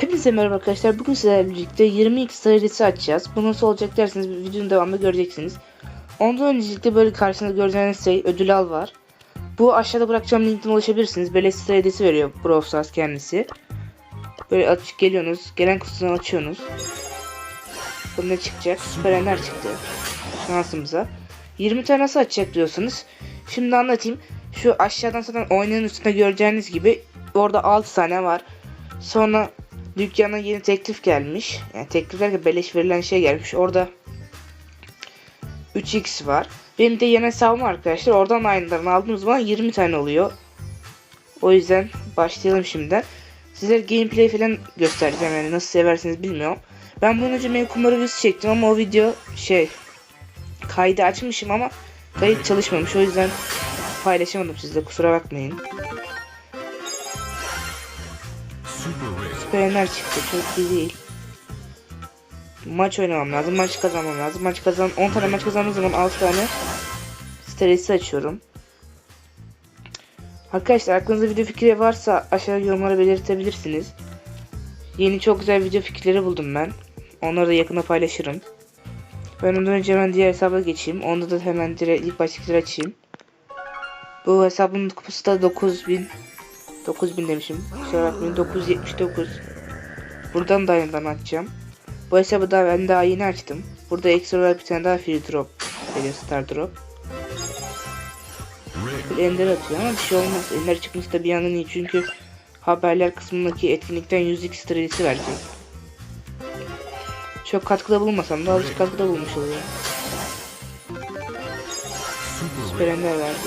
Hepinize merhaba arkadaşlar. Bugün sizlerle birlikte 22 sayısı açacağız. Bu nasıl olacak derseniz videonun devamında göreceksiniz. Ondan öncelikle böyle karşınızda göreceğiniz şey ödül al var. Bu aşağıda bırakacağım linkten ulaşabilirsiniz. Beleş sayısı veriyor Brawl Stars kendisi. Böyle açık geliyorsunuz. Gelen kutudan açıyorsunuz. Bu ne çıkacak? Süper Ender çıktı. Şansımıza. 20 tane nasıl açacak diyorsunuz. Şimdi anlatayım. Şu aşağıdan zaten oyunun üstünde göreceğiniz gibi orada 6 tane var. Sonra dükkana yeni teklif gelmiş. Yani teklif derken beleş verilen şey gelmiş. Orada 3x var. Benim de yeni hesabım arkadaşlar. Oradan aynılarını aldığımız zaman 20 tane oluyor. O yüzden başlayalım şimdiden. Sizlere gameplay falan göstereceğim yani nasıl seversiniz bilmiyorum. Ben bundan önce mail kumarı çektim ama o video şey kaydı açmışım ama kayıt çalışmamış o yüzden paylaşamadım sizle kusura bakmayın. Süperenler çıktı çok iyi değil. Maç oynamam lazım, maç kazanmam lazım. Maç kazan 10 tane maç kazandığım zaman 6 tane stresi açıyorum. Arkadaşlar aklınızda video fikri varsa aşağıya yorumlara belirtebilirsiniz. Yeni çok güzel video fikirleri buldum ben. Onları da yakında paylaşırım. Ben ondan önce hemen diğer hesaba geçeyim. Onda da hemen direkt ilk baştakileri açayım. Bu hesabın kupası da 9000 9000 demişim. Kusura bakmayın 979. Buradan da yeniden açacağım. Bu hesabı da ben daha yeni açtım. Burada ekstra olarak bir tane daha free drop geliyor star drop. Bir ender atıyor ama bir şey olmaz. Ender çıkması da bir yandan iyi çünkü haberler kısmındaki etkinlikten 100x stresi verecek. Çok katkıda bulunmasam da azıcık katkıda bulmuş oluyor. Süper ender verdi.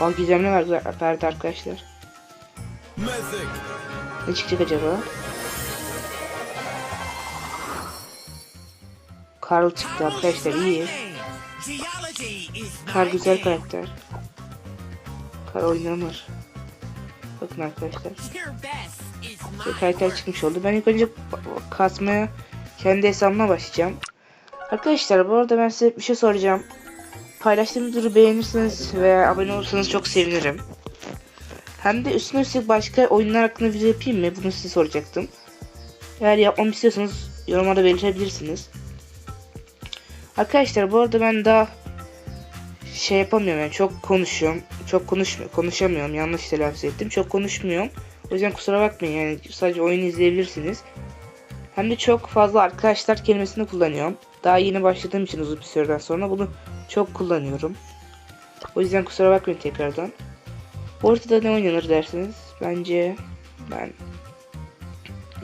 Aa gizemli verdi, arkadaşlar. Ne çıkacak acaba? Karl çıktı arkadaşlar iyi. Kar güzel karakter. Kar oynanır. Bakın arkadaşlar. Bir karakter çıkmış oldu. Ben ilk önce kasmaya kendi hesabıma başlayacağım. Arkadaşlar bu arada ben size bir şey soracağım. Paylaştığım videoyu beğenirseniz ve abone olursanız çok sevinirim. Hem de üstüne üstlük başka oyunlar hakkında video yapayım mı? Bunu size soracaktım. Eğer yapmamı istiyorsanız yorumlarda belirtebilirsiniz. Arkadaşlar bu arada ben daha şey yapamıyorum yani çok konuşuyorum. Çok konuşmuyor, konuşamıyorum. Yanlış telaffuz ettim. Çok konuşmuyorum. O yüzden kusura bakmayın yani sadece oyun izleyebilirsiniz. Hem de çok fazla arkadaşlar kelimesini kullanıyorum. Daha yeni başladığım için uzun bir süreden sonra bunu çok kullanıyorum. O yüzden kusura bakmayın tekrardan. Ortada ne oynanır dersiniz? Bence ben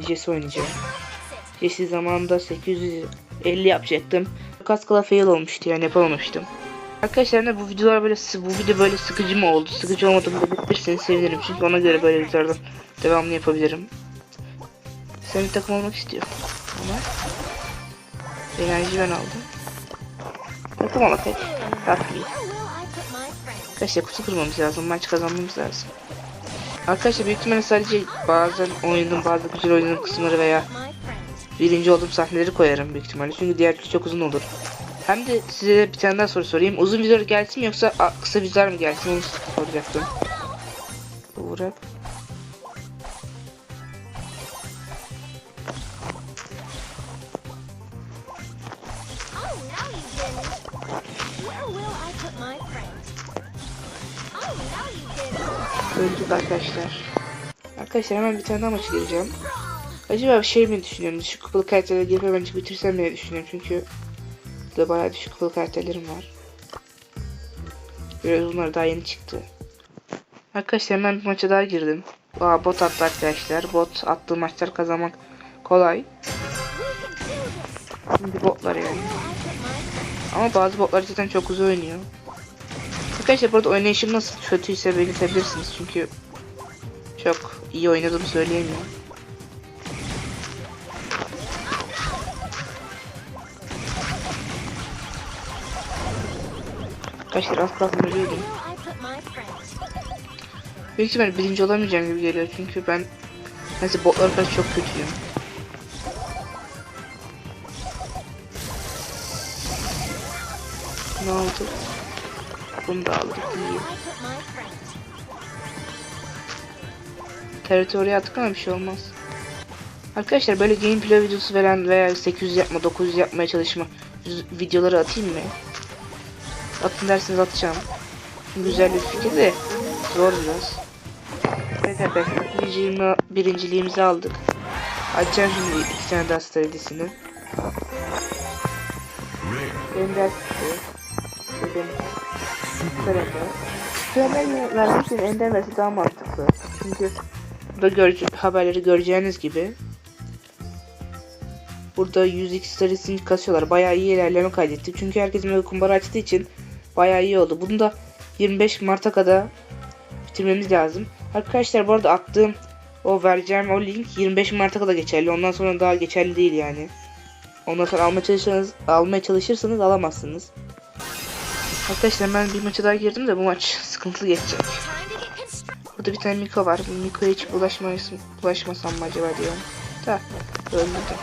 Jesse oynayacağım. Jesse zamanında 850 yapacaktım. Kaskala fail olmuştu yani yapamamıştım. Arkadaşlar ne bu videolar böyle bu video böyle sıkıcı mı oldu? Sıkıcı olmadı mı belirtirseniz sevinirim. Çünkü ona göre böyle videolardan devamlı yapabilirim. Sen bir takım olmak istiyor. Ama enerji ben aldım. Olmak hadi. Tatlı. Arkadaşlar kutu kırmamız lazım. Maç kazanmamız lazım. Arkadaşlar büyük ihtimalle sadece bazen oyunun bazı güzel oyunun kısımları veya birinci olduğum sahneleri koyarım büyük ihtimalle. Çünkü diğer çok uzun olur. Hem de size bir tane daha soru sorayım. Uzun video gelsin yoksa kısa videolar mı gelsin onu soracaktım. Uğrak. Öldük arkadaşlar. Arkadaşlar hemen bir tane daha maçı gireceğim. Acaba bir şey mi düşünüyorum? Düşük kupalı karakterleri girip hemen bitirsem diye düşünüyorum çünkü burada bayağı düşük kupalı karakterlerim var. Biraz bunlar daha yeni çıktı. Arkadaşlar hemen bir maça daha girdim. Aa, bot attı arkadaşlar. Bot attığı maçlar kazanmak kolay. Şimdi botlar yani. Ama bazı botlar zaten çok uzun oynuyor. Arkadaşlar burada oynayışım nasıl kötüyse belirtebilirsiniz çünkü çok iyi oynadığımı söyleyemiyorum. Arkadaşlar az kalsın ölüyordum. Büyük ihtimalle birinci olamayacağım gibi geliyor çünkü ben neyse botlar karşı çok kötüyüm. Ne oldu? Bunu da aldık iyi. Teritoriye attık ama bir şey olmaz. Arkadaşlar böyle gameplay videosu veren veya 800 yapma 900 yapmaya çalışma videoları atayım mı? Atın derseniz atacağım. Güzel bir fikir de zor biraz. Evet arkadaşlar birinciliğimi, birinciliğimizi aldık. Açacağım şimdi iki tane daha star hediyesini. Ender çıktı. Ender vermek için Ender verse daha mantıklı. Çünkü burada görece haberleri göreceğiniz gibi Burada 100x statistik kasıyorlar. Bayağı iyi ilerleme kaydetti. Çünkü herkes mega kumbara açtığı için bayağı iyi oldu. Bunu da 25 Mart'a kadar bitirmemiz lazım. Arkadaşlar bu arada attığım o vereceğim o link 25 Mart'a kadar geçerli. Ondan sonra daha geçerli değil yani. Ondan sonra almaya çalışırsanız, almaya çalışırsanız alamazsınız. Arkadaşlar ben bir maça daha girdim de bu maç sıkıntılı geçecek. Burada bir tane Miko var. Bu Miko'ya hiç bulaşmasam mı acaba diyorum. Da öldü de.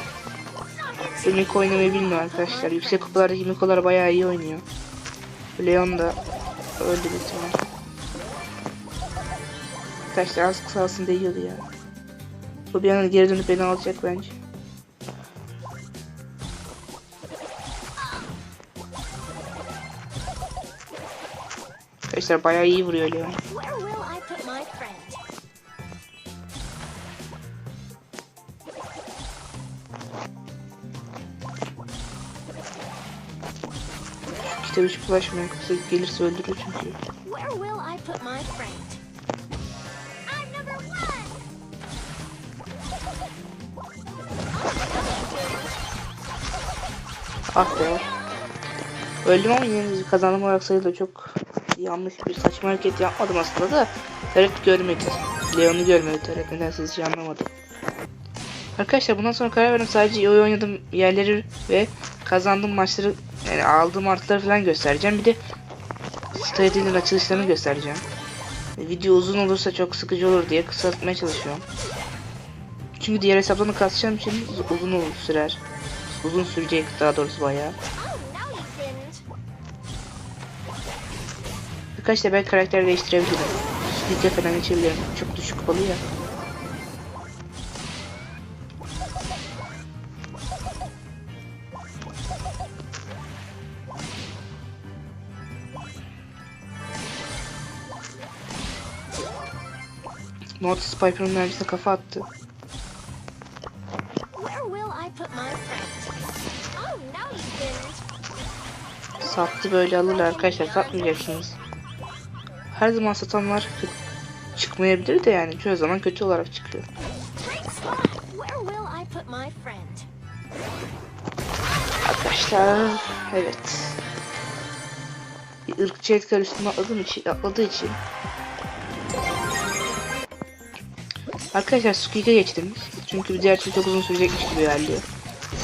Bu Miko oynamayı bilmiyor arkadaşlar. Yüksek kupalardaki Miko'lar bayağı iyi oynuyor. Leon da öldü bir ihtimal. Arkadaşlar az kısalsın değiyordu ya. Bu bir an geri dönüp beni alacak bence. Arkadaşlar bayağı iyi vuruyor Leon. Where will I put my friend? Kitap hiç bulaşmıyor. Kısa gelirse öldürür çünkü. Ah be. Öldüm ama yine de kazandım olarak sayılır. Çok yanlış bir saçma hareket yapmadım aslında da. Taret görmedi. Leon'u görmedi Taret. Nedense hiç anlamadım. Arkadaşlar bundan sonra karar verdim. Sadece iyi oynadığım yerleri ve kazandığım maçları yani aldığım artıları falan göstereceğim. Bir de Stadyum'un açılışlarını göstereceğim. Video uzun olursa çok sıkıcı olur diye kısaltmaya çalışıyorum. Çünkü diğer hesaplarını kasacağım için uzun olur sürer. Uzun sürecek daha doğrusu bayağı. Birkaç ben karakter değiştirebilirim. Lige falan geçebilirim. Çok düşük kupalı ya. Mortis Piper'ın mermisine kafa attı. Oh. Sattı böyle alırlar arkadaşlar satmayacaksınız. Her zaman satanlar çıkmayabilir de yani çoğu zaman kötü olarak çıkıyor. Arkadaşlar evet. Bir ırkçı Edgar üstüme atladığım için, atladığı için. Arkadaşlar Squeak'e geçtim. Çünkü diğer türlü çok uzun sürecekmiş gibi geldi.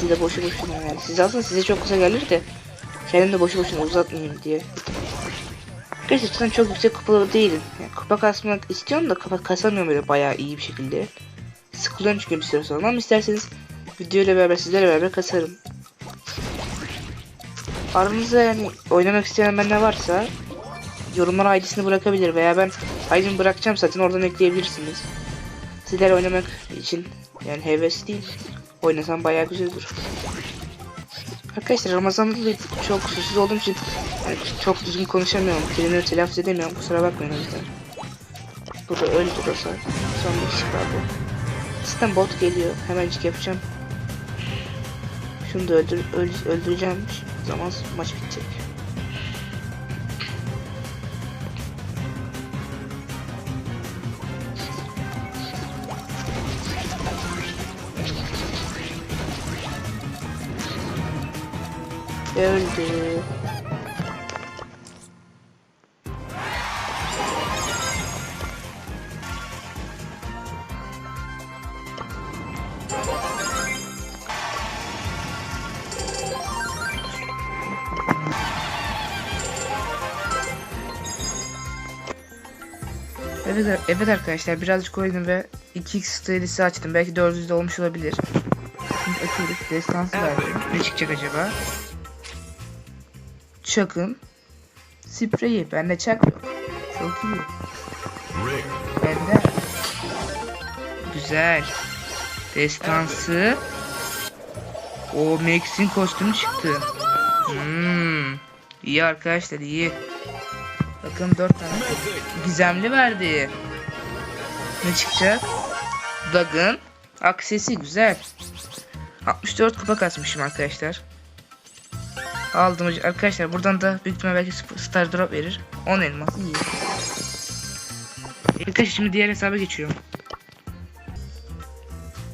Siz de boşu boşuna yani. Siz aslında size çok kısa gelir de kendim de boşu boşuna uzatmayayım diye. Gerçekten çok yüksek kupalı değilim. Yani kupa kasmak istiyorum da kupa kasamıyorum böyle bayağı iyi bir şekilde. Sıkılıyorum çünkü bir süre sonra ama isterseniz video ile beraber sizlerle beraber kasarım. Aranızda yani oynamak isteyen bende varsa yorumlara ID'sini bırakabilir veya ben ID'mi bırakacağım zaten oradan ekleyebilirsiniz. Sizler oynamak için yani heves değil. Oynasam bayağı güzel olur. Arkadaşlar Ramazan'da da çok susuz olduğum için yani çok düzgün konuşamıyorum. Kelimeleri telaffuz edemiyorum. Kusura bakmayın o yüzden. Burada öldü Rosa. Son bir kişi kaldı. Sistem bot geliyor. Hemencik yapacağım. Şunu da öldür, öl- öldüreceğim. O zaman maç bitecek. Evet, evet arkadaşlar birazcık oynadım ve 2x stylisi açtım. Belki 400'de olmuş olabilir. Şimdi açıyoruz. Destansı verdim. Ne çıkacak acaba? Çakın. Spreyi. Bende çak yok. Çok iyi. Bende. güzel. Destansı. O Max'in kostümü çıktı. Hmm. İyi arkadaşlar iyi. Bakın 4 tane gizemli verdi. Ne çıkacak? Dug'ın aksesi güzel. 64 kupa kasmışım arkadaşlar. Aldım. Arkadaşlar buradan da büyük ihtimalle belki star drop verir. 10 elmas iyi. Arkadaşlar şimdi diğer hesaba geçiyorum.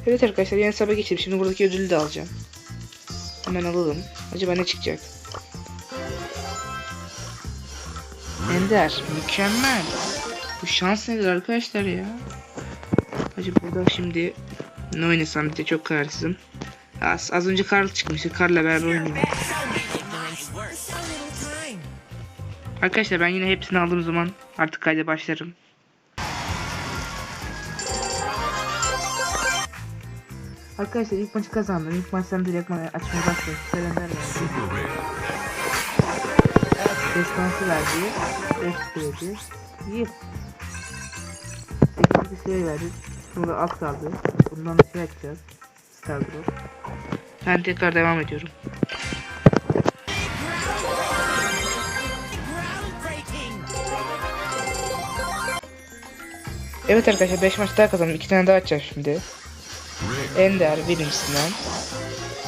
Evet arkadaşlar yeni hesaba geçelim. Şimdi buradaki ödülü de alacağım. Hemen alalım. Acaba ne çıkacak? Ender. Mükemmel. Bu şans nedir arkadaşlar ya? Acaba burada şimdi ne oynasam de çok kararsızım. Az, az önce Karl çıkmıştı. Karl'la beraber oynayayım. Arkadaşlar ben yine hepsini aldığım zaman artık kayda başlarım. Arkadaşlar ilk maçı kazandım. İlk maçtan direkt açmaya başladı. Serenler verdi. Destansı verdi. 5 verdi. İyi. 8 bir şey verdi. Sonra az kaldı. Bundan şey açacağız. Star Drop. Ben tekrar devam ediyorum. Evet arkadaşlar 5 maç daha kazandım. 2 tane daha açacağım şimdi. Ender birincisinden.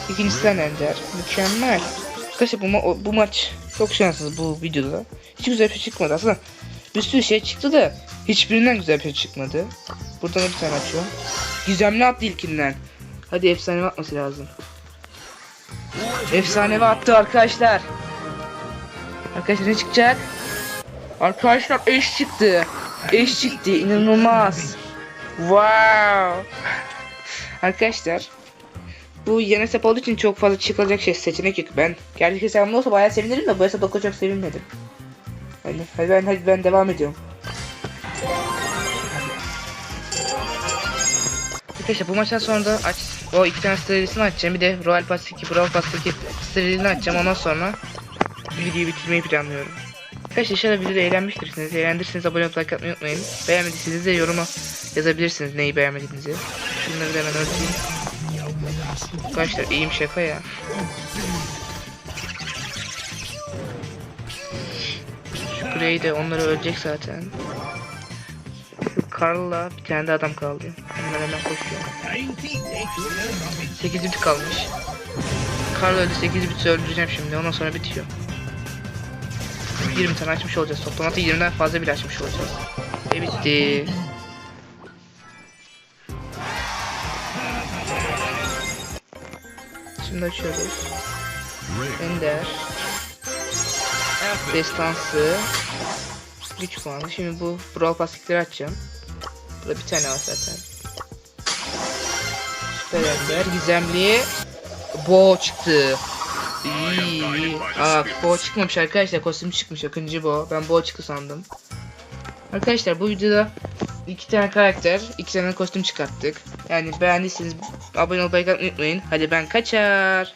İkincisinden Ender. Mükemmel. Arkadaşlar bu, ma- bu maç çok şanssız bu videoda. Hiç güzel bir şey çıkmadı aslında. Bir sürü şey çıktı da hiçbirinden güzel bir şey çıkmadı. Buradan da bir tane açıyorum. Gizemli attı ilkinden. Hadi efsane atması lazım. Efsanevi attı arkadaşlar. Arkadaşlar ne çıkacak? Arkadaşlar eş çıktı. Eş çıktı inanılmaz. Wow. Arkadaşlar bu yeni hesap olduğu için çok fazla çıkılacak şey seçenek yok. Ben gerçek hesabım olsa bayağı sevinirim de bu hesapta çok sevinmedim. Hadi, hadi ben hadi ben devam ediyorum. Arkadaşlar bu maçtan sonra da aç o iki tane sterilisini açacağım. Bir de Royal Pass'taki Brawl Pass'taki sterilini açacağım. Ondan sonra videoyu bitirmeyi planlıyorum. Arkadaşlar inşallah videoda eğlenmiştirsiniz. Eğlendirseniz abone olup like atmayı unutmayın. Beğenmediyseniz de yoruma yazabilirsiniz neyi beğenmediğinizi. Şunları da hemen örteyim. Arkadaşlar iyiyim şaka ya. Şu Grey de onları ölecek zaten. Şu Carl'la bir tane de adam kaldı. Onlar hemen koşuyor. 8 bit kalmış. Carl öldü 8 bit öldüreceğim şimdi ondan sonra bitiyor. 20 tane açmış olacağız. Toplam hatta 20'den fazla bile açmış olacağız. Ve bitti. Şimdi açıyoruz. Ender. Destansı. Güç puanı. Şimdi bu Brawl Pass'likleri açacağım. Burada bir tane var zaten. Süper Ender. Gizemli. Bo çıktı. İyi iyi. Aa Bo çıkmamış arkadaşlar. Kostüm çıkmış. Akıncı Bo. Ben Bo çıktı sandım. Arkadaşlar bu videoda iki tane karakter, iki tane kostüm çıkarttık. Yani beğendiyseniz abone olmayı unutmayın. Hadi ben kaçar.